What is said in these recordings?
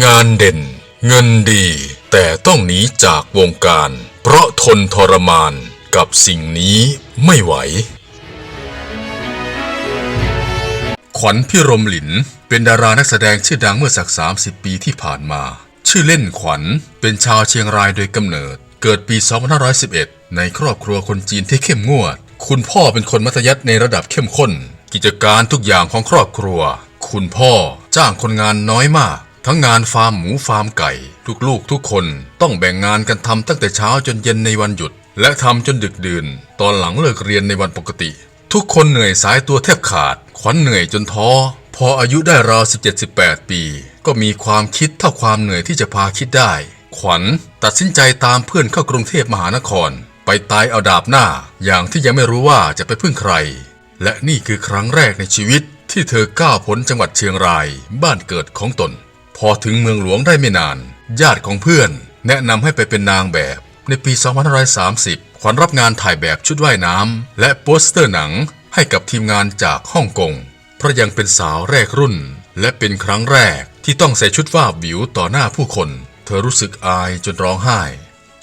งานเด่น เงินดี แต่ต้องหนีจากวงการ เพราะทนทรมานกับสิ่งนี้ไม่ไหว ขวัญพิรมหลิน เป็นดารานักแสดงชื่อดังเมื่อสัก 30 ปีที่ผ่านมา ชื่อเล่นขวัญ เป็นชาวเชียงรายโดยกำเนิด เกิดปี 2511 ในครอบครัวคนจีนที่เข้มงวด คุณพ่อเป็นคนมัธยัสถ์ในระดับเข้มข้น กิจการทุกอย่างของครอบครัว คุณพ่อจ้างคนงานน้อยมาก ทั้งงานฟาร์มหมูฟาร์มไก่ ลูกๆทุกคนต้องแบ่งงานกันทำตั้งแต่เช้าจนเย็นในวันหยุด และทำจนดึกดื่น ตอนหลังเลิกเรียนในวันปกติ ทุกคนเหนื่อยสายตัวแทบขาด ขวัญเหนื่อยจนท้อ พออายุได้ราว17-18 ปี ก็มีความคิดเท่าความเหนื่อยที่จะพาคิดได้ ขวัญตัดสินใจตามเพื่อนเข้ากรุงเทพมหานคร ไปตายเอาดาบหน้า อย่างที่ยังไม่รู้ว่าจะไปพึ่งใคร และนี่คือครั้งแรกในชีวิตที่เธอก้าวพ้นจังหวัดเชียงราย บ้านเกิดของตน อถึงเมืองหลวงได้ไม่นาน ญาติของเพื่อน แนะนำให้ไปเป็นนางแบบ ในปี 2530 ขวัญรับงานถ่ายแบบชุดว่ายน้ำและโปสเตอร์หนังให้กับทีมงานจากฮ่องกง เพราะยังเป็นสาวแรกรุ่น และเป็นครั้งแรกที่ต้องใส่ชุดว่าบวิวต่อหน้าผู้คน เธอรู้สึกอายจนร้องไห้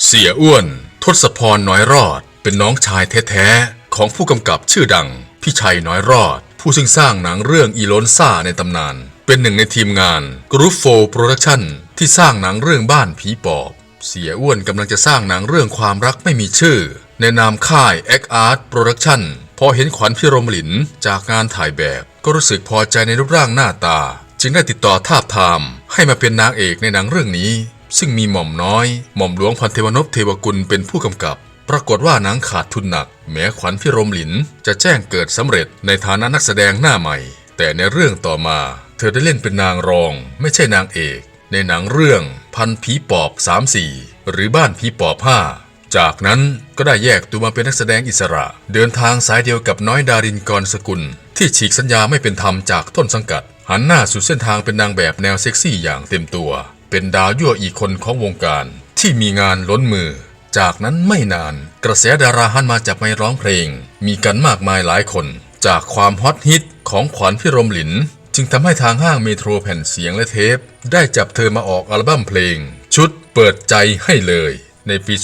เสียอ้วน ทศพรน้อยรอด เป็นน้องชายแท้ๆ ของผู้กำกับชื่อดัง พี่ชัยน้อยรอด ผู้ซึ่งสร้างหนังเรื่องอีโลนซ่าในตำนาน เป็นหนึ่งในทีมงานกรุ๊ปโฟโปรดักชั่นที่สร้างหนังเรื่องบ้านผีปอบ เสียอ้วนกำลังจะสร้างหนังเรื่องความรักไม่มีชื่อ ในนามค่าย X Art Production พอเห็นขวัญพิรมหลินจากงานถ่ายแบบ ก็รู้สึกพอใจในรูปร่างหน้าตา จึงได้ติดต่อทาบทาม ให้มาเป็นนางเอกในหนังเรื่องนี้ ซึ่งมีหม่อมน้อย หม่อมหลวงพันเทวนพเทวกุลเป็นผู้กำกับ ปรากฏว่าหนังขาดทุนหนัก แม้ขวัญพิรมหลินจะแจ้งเกิดสำเร็จในฐานะนักแสดงหน้าใหม่ แต่ในเรื่องต่อมา เธอได้เล่นเป็นนางรองไม่ใช่นางเอก ในหนังเรื่องพันผีปอบ 34 หรือบ้านผีปอบ 5 จากนั้นก็ได้แยกตัวมาเป็นนักแสดงอิสระ เดินทางสายเดียวกับน้อยดารินกรสกุล ที่ฉีกสัญญาไม่เป็นธรรมจากต้นสังกัด หันหน้าสู่เส้นทางเป็นนางแบบแนวเซ็กซี่อย่างเต็มตัว เป็นดาวยั่วอีกคนของวงการ ที่มีงานล้นมือ จากนั้นไม่นานกระแสดาราหันมาจับไมค์ร้องเพลง มีกันมากมายหลายคน จากความฮอตฮิตของขวัญพิรมหลิน จึงทำให้ทางห้างเมโทรแผ่นเสียงและเทป ได้จับเธอมาออกอัลบั้มเพลง ชุดเปิดใจให้เลย ในปี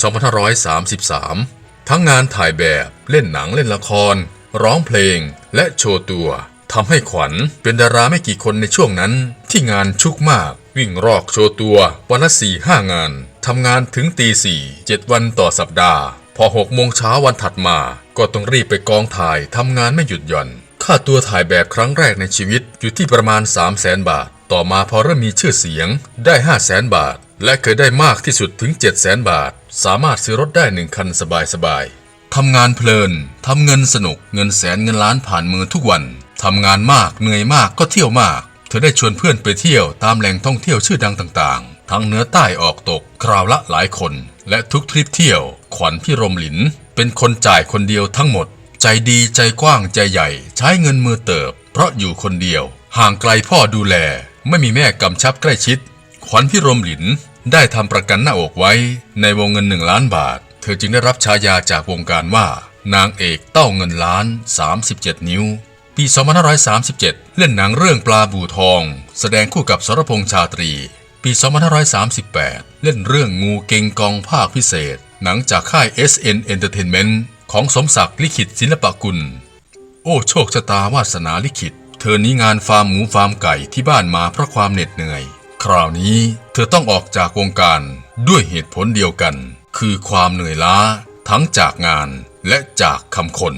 2533 ทั้งงานถ่ายแบบเล่นหนังเล่นละคร ร้องเพลง และโชว์ตัวทำให้ขวัญเป็นดาราไม่กี่คนในช่วงนั้น ที่งานชุกมาก วิ่งรอกโชว์ตัววันละสี่ห้างานทำงานถึงตีสี่เจ็ดวันต่อสัปดาห์ พอหกโมงเช้าวันถัดมา ก็ต้องรีบไปกองถ่ายทำงานไม่หยุดหย่อน ค่าตัวถ่ายแบบครั้งแรกในชีวิตอยู่ที่ประมาณ 3 0 0แสนบาท ต่อมาพอเริ่มมีชื่อเสียงได้ 5 0 0แสนบาท และเคยได้มากที่สุดถึง 7 0 0แสนบาท สามารถซื้อรถได้หนึ่งคันสบายๆทำงานเพลินทำเงินสนุกเงินแสนเงินล้านผ่านมือทุกวันทำงานมากเหนื่อยมากก็เที่ยวมาก เธอได้ชวนเพื่อนไปเที่ยวตามแหล่งท่องเที่ยวชื่อดังต่างๆ ทั้งเหนือใต้ออกตกคราวละหลายคน และทุกทริปเที่ยว ขวัญพี่รมหลิน เป็นคนจ่ายคนเดียวทั้งหมด ใจดีใจกว้างใจใหญ่ ใช้เงินมือเติบ เพราะอยู่คนเดียว ห่างไกลพ่อดูแล ไม่มีแม่กำชับใกล้ชิด ขวัญพี่รมหลินได้ทำประกันหน้าอกไว้ ในวงเงินหนึ่งล้านบาท เธอจึงได้รับฉายาจากวงการว่า นางเอกเต้าเงินล้าน 37 นิ้ว ปี 2537 เล่นหนังเรื่องปลาบูทอง แสดงคู่กับสรพงษ์ชาตรี ปี 2538 เล่นเรื่องงูเก่งกองภาคพิเศษ หนังจากค่าย SN Entertainment ของสมศักดิ์ลิขิตศิลปกุล โอ้โชคชะตาวาสนาลิขิต เธอนี้งานฟาร์มหมูฟาร์มไก่ที่บ้านมาเพราะความเหน็ดเหนื่อย คราวนี้เธอต้องออกจากวงการด้วยเหตุผลเดียวกัน คือความเหนื่อยล้าทั้งจากงานและจากคำคน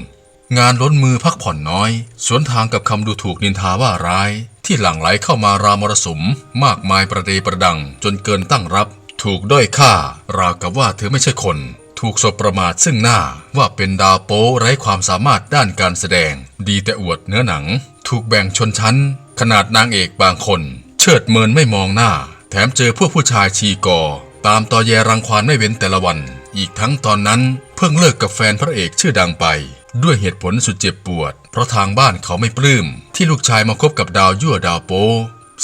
งานล้นมือพักผ่อนน้อย สวนทางกับคำดูถูกนินทาว่าร้าย ที่หลั่งไหลเข้ามารามรสุม มากมายประเดประดังจนเกินตั้งรับ ถูกด้อยค่าราวกับว่าเธอไม่ใช่คน ถูกสบประมาทซึ่งหน้าว่าเป็นดาวโป๊ไร้ความสามารถด้านการแสดง ดีแต่อวดเนื้อหนัง ถูกแบ่งชนชั้น ขนาดนางเอกบางคน เชิดเมินไม่มองหน้า แถมเจอพวกผู้ชายชีกอ ตามตอแยรังควานไม่เว้นแต่ละวัน อีกทั้งตอนนั้นเพิ่งเลิกกับแฟนพระเอกชื่อดังไป ด้วยเหตุผลสุดเจ็บปวด เพราะทางบ้านเขาไม่ปลื้มที่ลูกชายมาคบกับดาวยั่วดาวโป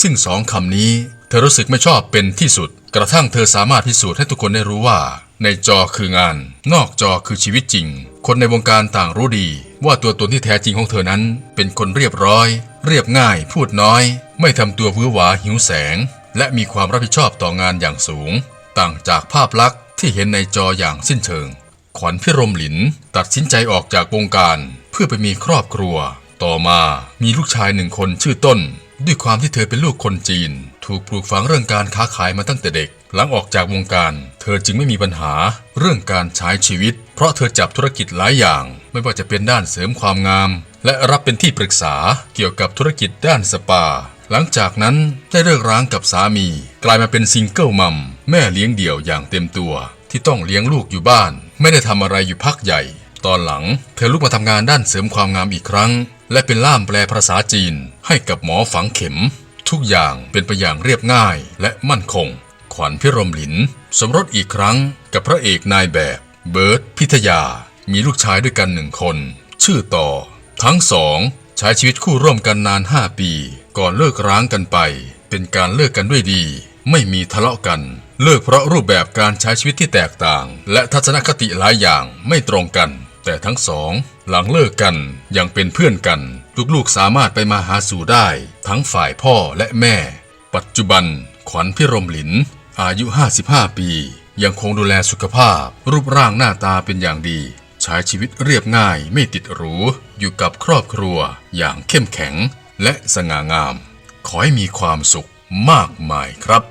ซึ่งสองคำนี้เธอรู้สึกไม่ชอบเป็นที่สุด กระทั่งเธอสามารถพิสูจน์ให้ทุกคนได้รู้ว่า ในจอคืองาน นอกจอคือชีวิตจริง คนในวงการต่างรู้ดี ว่าตัวตนที่แท้จริงของเธอนั้น เป็นคนเรียบร้อย เรียบง่าย พูดน้อย ไม่ทำตัววื้อหวาหิวแสง และมีความรับผิดชอบต่องานอย่างสูง ต่างจากภาพลักษณ์ที่เห็นในจออย่างสิ้นเชิง ขวัญพิรมหลินตัดสินใจออกจากวงการ เพื่อไปมีครอบครัว ต่อมามีลูกชายหนึ่งคนชื่อต้น ด้วยความที่เธอเป็นลูกคนจีน ถูกปลูกฝังเรื่องการค้าขายมาตั้งแต่เด็ก หลังออกจากวงการ เธอจึงไม่มีปัญหาเรื่องการใช้ชีวิต เพราะเธอจับธุรกิจหลายอย่าง ไม่ว่าจะเป็นด้านเสริมความงาม และรับเป็นที่ปรึกษาเกี่ยวกับธุรกิจด้านสปา หลังจากนั้นได้เลิกร้างกับสามี กลายมาเป็นซิงเกิลมัมแม่เลี้ยงเดี่ยวอย่างเต็มตัว ที่ต้องเลี้ยงลูกอยู่บ้าน ไม่ได้ทำอะไรอยู่พักใหญ่ ตอนหลัง เธอลุกมาทำงานด้านเสริมความงามอีกครั้ง และเป็นล่ามแปลภาษาจีน ให้กับหมอฝังเข็ม ทุกอย่างเป็นไปอย่างเรียบง่ายและมั่นคง ขวัญพิรมหลิน สมรสอีกครั้งกับพระเอกนายแบบ เบิร์ตพิทยา มีลูกชายด้วยกันหนึ่งคน ชื่อต่อ ทั้งสองใช้ชีวิตคู่ร่วมกันนาน 5 ปี ก่อนเลิกร้างกันไป เป็นการเลิกกันด้วยดี ไม่มีทะเลาะกัน เลิกเพราะรูปแบบการใช้ชีวิตที่แตกต่าง และทัศนคติหลายอย่างไม่ตรงกัน แต่ทั้งสอง หลังเลิกกันยังเป็นเพื่อนกัน ลูกๆสามารถไปมาหาสู่ได้ ทั้งฝ่ายพ่อและแม่ ปัจจุบันขวัญพิรมหลิน อายุ 55 ปี ยังคงดูแลสุขภาพ รูปร่างหน้าตาเป็นอย่างดี ใช้ชีวิตเรียบง่ายไม่ติดหรู อยู่กับครอบครัว อย่างเข้มแข็ง และสง่างาม ขอให้มีความสุขมากมายครับ